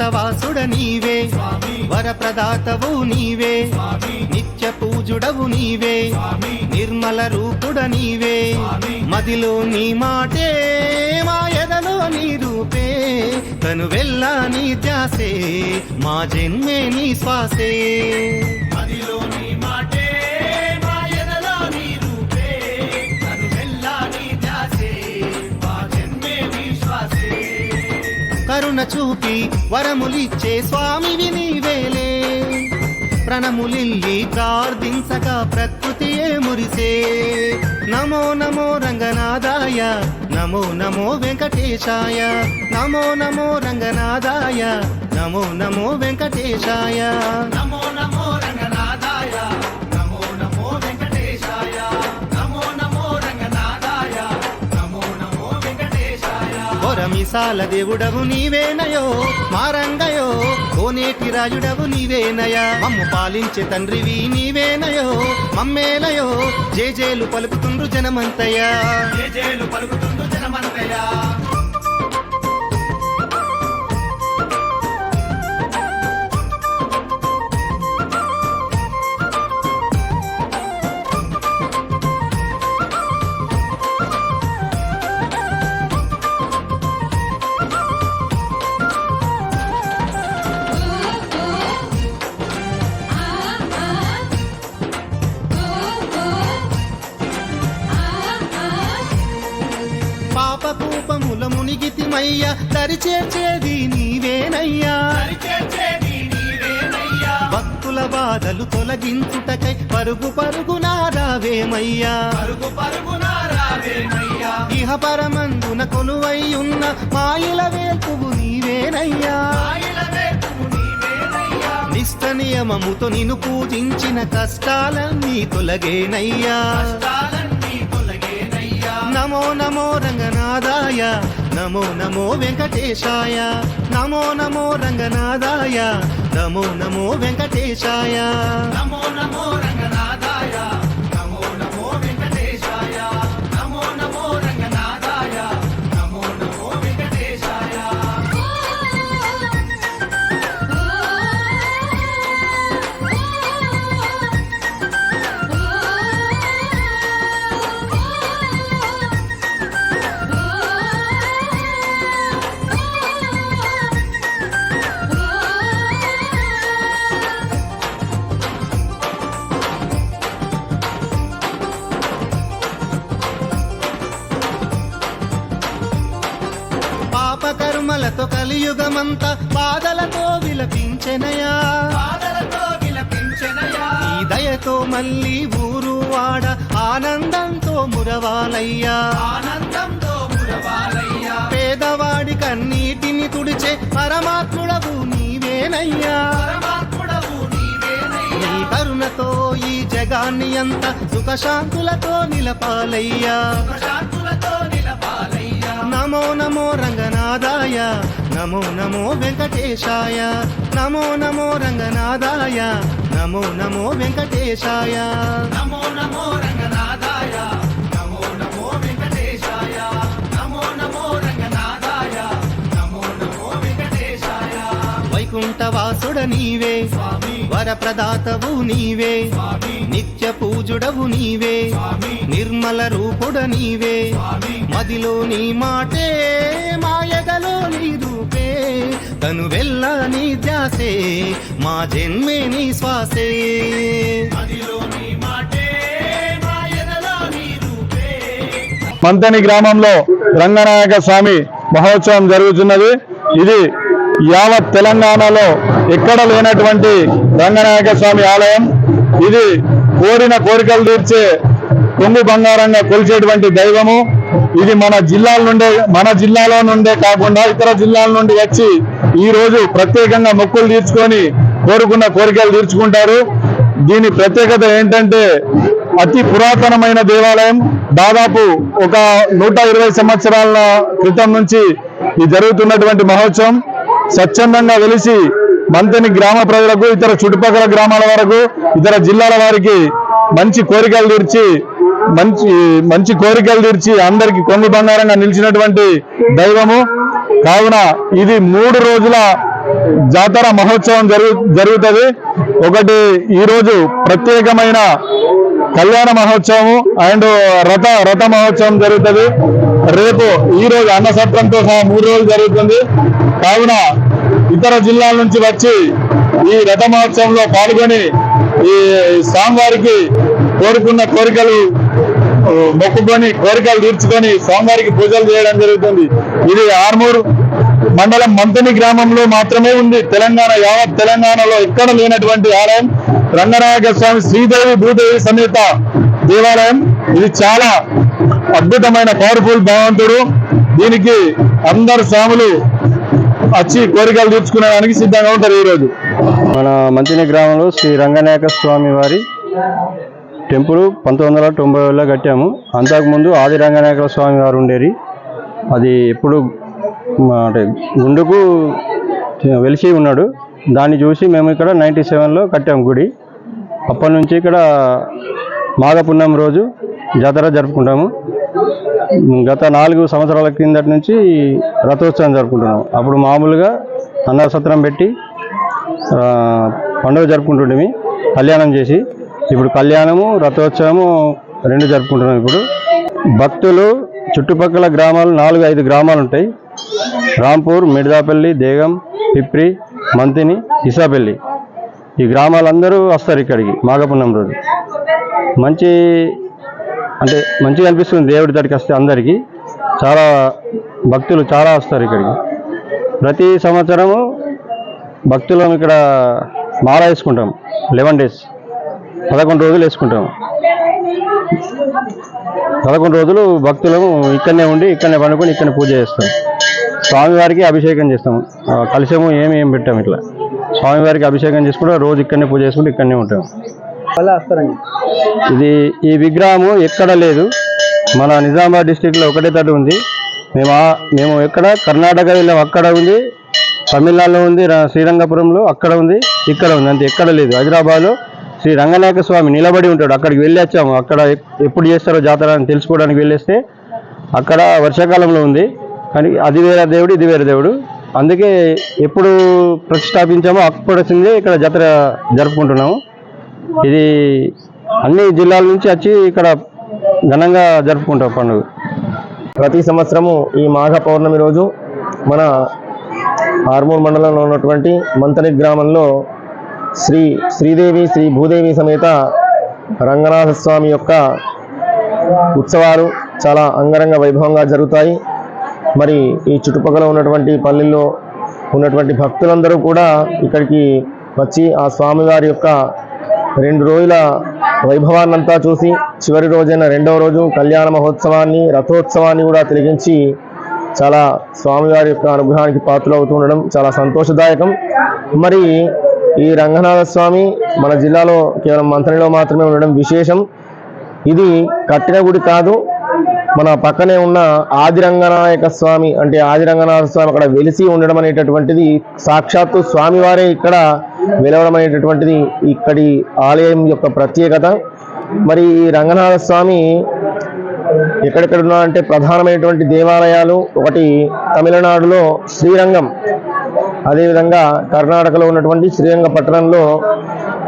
వైకుంఠవాసుడ నీవే. వరప్రదాతవు నీవే. నిత్య పూజుడవు నీవే. నిర్మల రూపుడ నీవే. మదిలో నీ మాటే మాయదలో నీ రూపే. తను వెళ్ళా నీ ధ్యాసే మా జన్మే నీ శ్వాసే. కరుణ చూపి వరములిచ్చే స్వామివి నీవేలే. ప్రణములిల్లి ప్రార్థించగా ప్రకృతియే మురిసే. నమో నమో రంగనాథాయ నమో నమో వెంకటేశాయ నమో నమో రంగనాథాయ నమో నమో వెంకటేశాయ. నమో నమో రంగ మీసాల దేవుడవు నీవేనయో మారంగయో కోనేటి రాజుడవు నీవేనయా. మమ్ము పాలించే తండ్రివి నీవేనయో మమ్మేలయో జేజేలు పలుకుతుండ్రు జనమంతయా. జేజేలు పలుకుతుండ్రు జనమంతయా. పాప కూపముల మునిగితిమయ్య దరి నీవేనయ్యా. భక్తుల బాధలు తొలగించుటకై పరుగు పరుగు నారావేమయ్యా. ఇహ పరమందున కొలువై ఉన్న మాయిల వేల్పువు నీవేనయ్యా. నిష్ట నియమముతో నిన్ను పూజించిన కష్టాలన్నీ తొలగేనయ్యా. నమో నమో రంగనాథాయ. నమో నమో వెంకటేశాయ. నమో నమో రంగనాథాయ. నమో నమో వెంకటేశాయ. నమో నమో రంగనాథ పాప కర్మలతో కలియుగమంతా బాధలతో విలపించెనయా. ఈ దయతో మళ్ళీ ఊరు వాడ ఆనందంతో మురవాలయ్యా. పేదవాడి కన్నీటిని తుడిచే పరమాత్ముడవు నీవేనయ్యా. నీ కరుణతో ఈ జగాన్ని అంత సుఖశాంతులతో నిలపాలయ్యా. నమో నమో రంగనాథాయ నమో నమో వెంకటేశాయ నమో నమో రంగనాథాయ నమో నమో వెంకటేశాయ. నమో నమో రంగనాథాయ నమో నమో వెంకటేశాయ నమో నమో రంగనాథాయ నమో నమో వెంకటేశాయ. వైకుంఠవాసుడ నీవే వరప్రదాతవు నీవే నిత్య పూజుడవు నీవే నిర్మల రూపుడ నీవే మదిలో నీ మాటే మాయగలో నీ రూపే. తను వెళ్ళ నీ ధ్యాసే మా జన్మే నీ శ్వాసే. మంతని గ్రామంలో రంగనాయక స్వామి మహోత్సవం జరుగుతున్నది. ఇది యావత్ తెలంగాణలో ఎక్కడ లేనటువంటి రంగనాయక స్వామి ఆలయం. ఇది కోరిన కోరికలు తీర్చే కొంగు బంగారంగా కొలిచేటువంటి దైవము. ఇది మన జిల్లాల నుండే మన జిల్లాలో నుండే కాకుండా ఇతర జిల్లాల నుండి వచ్చి ఈ రోజు ప్రత్యేకంగా మొక్కులు తీర్చుకొని కోరుకున్న కోరికలు తీర్చుకుంటారు. దీని ప్రత్యేకత ఏంటంటే అతి పురాతనమైన దేవాలయం. దాదాపు ఒక నూట ఇరవై సంవత్సరాల క్రితం నుంచి ఈ జరుగుతున్నటువంటి మహోత్సవం. స్వచ్ఛందంగా వెలిసి మంతని గ్రామ ప్రజలకు ఇతర చుట్టుపక్కల గ్రామాల వరకు ఇతర జిల్లాల వారికి మంచి కోరికలు తీర్చి మంచి మంచి కోరికలు తీర్చి అందరికి కొంగు బంగారంగా నిలిచినటువంటి దైవము. కావున ఇది మూడు రోజుల జాతర మహోత్సవం జరుగు జరుగుతుంది. ఒకటి ఈ రోజు ప్రత్యేకమైన కళ్యాణ మహోత్సవం అండ్ రథ రథ మహోత్సవం జరుగుతుంది. రేపు ఈ రోజు అన్నసత్రంతో సహా మూడు రోజులు జరుగుతుంది. కావున ఇతర జిల్లాల నుంచి వచ్చి ఈ రథ మహోత్సవంలో పాల్గొని ఈ స్వామివారికి కోరుకున్న కోరికలు మొక్కుకొని కోరికలు తీర్చుకొని స్వామివారికి పూజలు చేయడం జరుగుతుంది. ఇది ఆర్మూర్ మండలం మంతని గ్రామంలో మాత్రమే ఉంది. తెలంగాణ యావత్ తెలంగాణలో ఎక్కడ లేనటువంటి ఆలయం రంగనాయక స్వామి శ్రీదేవి భూదేవి సమేత దేవాలయం. ఇది చాలా అద్భుతమైన పవర్ఫుల్ భగవంతుడు. దీనికి అందరు స్వాములు వచ్చి కోరికలు తీర్చుకునేదానికి సిద్ధంగా ఉంటారు ఈరోజు. మన మంచిని గ్రామంలో శ్రీ రంగనాయక స్వామి వారి టెంపుల్ పంతొమ్మిది వందల తొంభై వేలలో కట్టాము. అంతకుముందు ఆది రంగనాయకుల స్వామి వారు ఉండేది. అది ఎప్పుడు మా అంటే గుండుకు వెలిసి ఉన్నాడు. దాన్ని చూసి మేము ఇక్కడ నైంటీ సెవెన్లో కట్టాము గుడి. అప్పటి నుంచి ఇక్కడ మాఘపున్నం రోజు జాతర జరుపుకుంటాము. గత నాలుగు సంవత్సరాల కిందటి నుంచి రథోత్సవం జరుపుకుంటున్నాం అప్పుడు మామూలుగా అన్నసత్రం పెట్టి పండుగ జరుపుకుంటుండేవి కళ్యాణం చేసి. ఇప్పుడు కళ్యాణము రథోత్సవము రెండు జరుపుకుంటున్నాం ఇప్పుడు. భక్తులు చుట్టుపక్కల గ్రామాలు నాలుగు ఐదు గ్రామాలు ఉంటాయి. రాంపూర్ మిడదాపల్లి దేగం పిప్రి మంతిని ఇసాపల్లి. ఈ గ్రామాలందరూ వస్తారు ఇక్కడికి మాఘపున్నం రోజు. మంచి అంటే మంచిగా అనిపిస్తుంది దేవుడి దగ్గరికి వస్తే అందరికీ. చాలా భక్తులు చాలా వస్తారు ఇక్కడికి. ప్రతి సంవత్సరము భక్తులం ఇక్కడ మాల వేసుకుంటాం లెవెన్ డేస్. పదకొండు రోజులు వేసుకుంటాం పదకొండు రోజులు భక్తులము ఇక్కడనే ఉండి ఇక్కడనే పండుకొని ఇక్కడనే పూజ చేస్తాం. స్వామివారికి అభిషేకం చేస్తాం ఆ, కలశము ఏమి ఏం పెట్టాం ఇట్లా. స్వామివారికి అభిషేకం చేసుకుంటే రోజు ఇక్కడనే పూజ చేసుకుంటూ ఇక్కడనే ఉంటాం ఇది ఈ విగ్రహము ఎక్కడ లేదు. మన నిజామాబాద్ డిస్టిక్లో ఒకటే తట్టు ఉంది. మేము మేము ఎక్కడ? కర్ణాటక వెళ్ళాం అక్కడ ఉంది. తమిళనాడులో ఉంది శ్రీరంగపురంలో అక్కడ ఉంది ఇక్కడ ఉంది. అంతే ఎక్కడ లేదు. హైదరాబాద్లో శ్రీ రంగనాయక స్వామి నిలబడి ఉంటాడు. అక్కడికి వెళ్ళి వచ్చాము. అక్కడ ఎప్పుడు చేస్తారో జాతర అని తెలుసుకోవడానికి వెళ్ళేస్తే అక్కడ వర్షాకాలంలో ఉంది. కానీ అది వేరే దేవుడు ఇది వేరే దేవుడు. అందుకే ఎప్పుడు ప్రతిష్టాపించామో అప్పుడు వచ్చిందే ఇక్కడ జాతర జరుపుకుంటున్నాము. ఇది అన్ని జిల్లాల నుంచి వచ్చి ఇక్కడ ఘనంగా జరుపుకుంటాం పండుగ. ప్రతి సంవత్సరము ఈ మాఘ పౌర్ణమి రోజు మన ఆర్మూర్ మండలంలో ఉన్నటువంటి మంతని గ్రామంలో శ్రీ శ్రీదేవి శ్రీ భూదేవి సమేత రంగనాథ స్వామి యొక్క ఉత్సవాలు చాలా అంగరంగ వైభవంగా జరుగుతాయి. మరి ఈ చుట్టుపక్కల ఉన్నటువంటి పల్లెల్లో ఉన్నటువంటి భక్తులందరూ కూడా ఇక్కడికి వచ్చి ఆ స్వామివారి యొక్క రెండు రోజుల వైభవాన్నంతా చూసి చివరి రోజైన రెండవ రోజు కళ్యాణ మహోత్సవాన్ని రథోత్సవాన్ని కూడా తిరిగించి చాలా స్వామివారి యొక్క అనుగ్రహానికి పాత్రలు అవుతూ ఉండడం చాలా సంతోషదాయకం. మరి ఈ రంగనాథ స్వామి మన జిల్లాలో కేవలం మంత్రిలో మాత్రమే ఉండడం విశేషం. ఇది కట్టిన గుడి కాదు. మన పక్కనే ఉన్న ఆదిరంగనాయక స్వామి అంటే ఆదిరంగనాథ స్వామి అక్కడ వెలిసి ఉండడం అనేటటువంటిది సాక్షాత్తు స్వామివారే ఇక్కడ వెలవడం అనేటటువంటిది ఇక్కడి ఆలయం యొక్క ప్రత్యేకత. మరి ఈ రంగనాథ స్వామి ఎక్కడెక్కడ ఉన్నాయంటే ప్రధానమైనటువంటి దేవాలయాలు ఒకటి తమిళనాడులో శ్రీరంగం. అదేవిధంగా కర్ణాటకలో ఉన్నటువంటి శ్రీరంగపట్టణంలో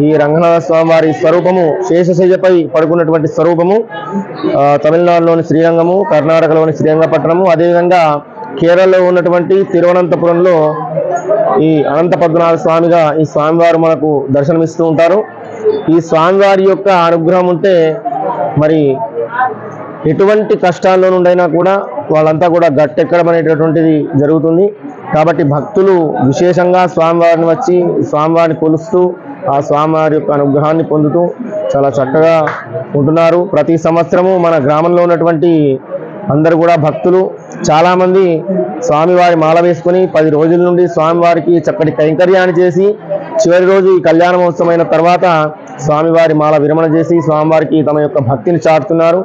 ఈ రంగనాథ స్వామి వారి స్వరూపము శేషశయ్యపై పడుకున్నటువంటి స్వరూపము తమిళనాడులోని శ్రీరంగము కర్ణాటకలోని శ్రీరంగపట్నము అదేవిధంగా కేరళలో ఉన్నటువంటి తిరువనంతపురంలో ఈ అనంత పద్మనాభ స్వామిగా ఈ స్వామివారు మనకు దర్శనమిస్తూ ఉంటారు. ఈ స్వామివారి యొక్క అనుగ్రహం ఉంటే మరి ఎటువంటి కష్టాల్లో నుండైనా కూడా వాళ్ళంతా కూడా గట్టెక్కడం అనేటటువంటిది జరుగుతుంది. కాబట్టి భక్తులు విశేషంగా స్వామివారిని వచ్చి స్వామివారిని కొలుస్తూ ఆ స్వామివారి యొక్క అనుగ్రహాన్ని పొందుతూ చాలా చక్కగా ఉంటున్నారు. ప్రతి సంవత్సరము మన గ్రామంలో ఉన్నటువంటి అందరు కూడా భక్తులు చాలామంది స్వామివారి మాల వేసుకొని పది రోజుల నుండి స్వామివారికి చక్కటి కైంకర్యాన్ని చేసి చివరి రోజు ఈ కళ్యాణ మహోత్సవం అయిన తర్వాత స్వామివారి మాల విరమణ చేసి స్వామివారికి తమ యొక్క భక్తిని చాటుతున్నారు.